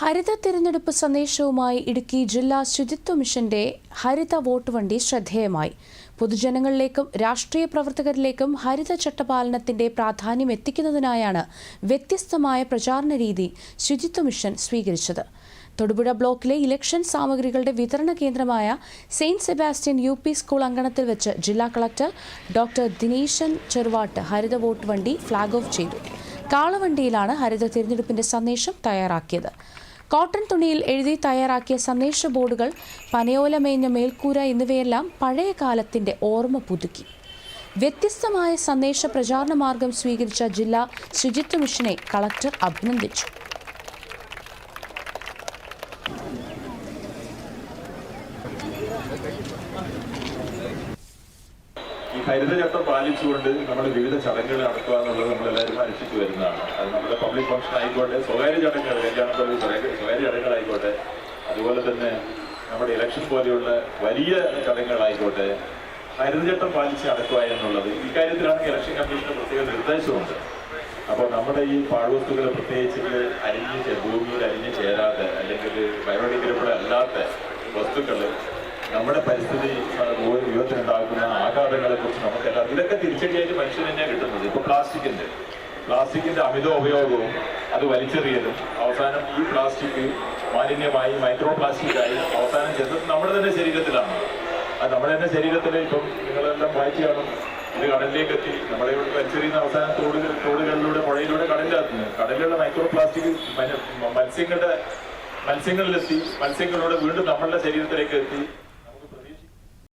ഹരിത തിരഞ്ഞെടുപ്പ് സന്ദേശവുമായി ഇടുക്കി ജില്ലാ ശുചിത്വ മിഷന്റെ ഹരിത വോട്ട് വണ്ടി ശ്രദ്ധേയമായി. പൊതുജനങ്ങളിലേക്കും രാഷ്ട്രീയ പ്രവർത്തകരിലേക്കും ഹരിത ചട്ടപാലനത്തിന്റെ പ്രാധാന്യം എത്തിക്കുന്നതിനായാണ് വ്യത്യസ്തമായ പ്രചാരണ രീതി ശുചിത്വ മിഷൻ സ്വീകരിച്ചത്. തൊടുപുഴ ബ്ലോക്കിലെ ഇലക്ഷൻ സാമഗ്രികളുടെ വിതരണ കേന്ദ്രമായ saint Sebastian U P school അങ്കണത്തിൽ വെച്ച് ജില്ലാ കളക്ടർ ഡോക്ടർ ദിനേശൻ ചെറുവാട്ട് ഹരിത വോട്ട് വണ്ടി ഫ്ളാഗ് ഓഫ് ചെയ്തു. കാളവണ്ടിയിലാണ് ഹരിത തിരഞ്ഞെടുപ്പിന്റെ സന്ദേശം തയ്യാറാക്കിയത്. കോട്ടൺ തുണിയിൽ എഴുതി തയ്യാറാക്കിയ സന്ദേശ ബോർഡുകൾ പനയോല മേഞ്ഞ മേൽക്കൂര എന്നിവയെല്ലാം പഴയ കാലത്തിന്റെ ഓർമ്മ പുതുക്കി. വ്യത്യസ്തമായ സന്ദേശ പ്രചാരണ മാർഗം സ്വീകരിച്ച ജില്ലാ ശുചിത്വ മിഷനെ കളക്ടർ അഭിനന്ദിച്ചു. ഈ ഹരിതചട്ടം പാലിച്ചുകൊണ്ട് നമ്മൾ വിവിധ ചടങ്ങുകൾ നടത്തുക എന്നുള്ളത് നമ്മളെല്ലാവരും അനുഷ്ഠിച്ചു വരുന്നതാണ്. അത് നമ്മുടെ പബ്ലിക് ഫംഗ്ഷൻ ആയിക്കോട്ടെ സ്വകാര്യ ചടങ്ങുകൾ കല്യാണം പോലെ സ്വകാര്യ ചടങ്ങുകളായിക്കോട്ടെ അതുപോലെ തന്നെ നമ്മുടെ ഇലക്ഷൻ പോലെയുള്ള വലിയ ചടങ്ങുകളായിക്കോട്ടെ ഹരിതചട്ടം പാലിച്ച് നടക്കുക എന്നുള്ളത് ഇക്കാര്യത്തിലാണ് ഇലക്ഷൻ കമ്മീഷന്റെ പ്രത്യേക നിർദ്ദേശമുണ്ട്. അപ്പോൾ നമ്മുടെ ഈ പാഴ്വസ്തുക്കൾ പ്രത്യേകിച്ച് അരിഞ്ഞ് ഭൂമിയിൽ അരിഞ്ഞ് ചേരാതെ അല്ലെങ്കിൽ ബയോഡിഗ്രബിൾ അല്ലാത്ത വസ്തുക്കൾ നമ്മുടെ പരിസ്ഥിതി യുഗത്തിനുണ്ടാക്കുന്ന ആഘാതങ്ങളെ കുറിച്ച് നമുക്ക് എല്ലാം ഇതൊക്കെ തിരിച്ചടിയായിട്ട് മനുഷ്യന് തന്നെയാണ് കിട്ടുന്നത്. ഇപ്പൊ പ്ലാസ്റ്റിക്കിന്റെ പ്ലാസ്റ്റിക്കിന്റെ അമിത ഉപയോഗവും അത് വലിച്ചെറിയലും അവസാനം ഈ പ്ലാസ്റ്റിക് മാലിന്യമായി മൈക്രോ പ്ലാസ്റ്റിക്കായി അവസാനം ചെന്നത് നമ്മുടെ തന്നെ ശരീരത്തിലാണ്. അത് നമ്മുടെ തന്നെ ശരീരത്തിൽ ഇപ്പം നിങ്ങളെല്ലാം വായിച്ചു കാണും. ഇത് കടലിലേക്ക് എത്തി നമ്മളെ ഇവിടെ വലിച്ചെറിയുന്ന അവസാനം തോടുകൾ തോടുകളിലൂടെ പുഴയിലൂടെ കടലിലെത്തുന്നു കടലിലുള്ള മൈക്രോ പ്ലാസ്റ്റിക് മത്സ്യങ്ങളുടെ മത്സ്യങ്ങളിലെത്തി മത്സ്യങ്ങളിലൂടെ വീണ്ടും നമ്മളുടെ ശരീരത്തിലേക്ക് എത്തി.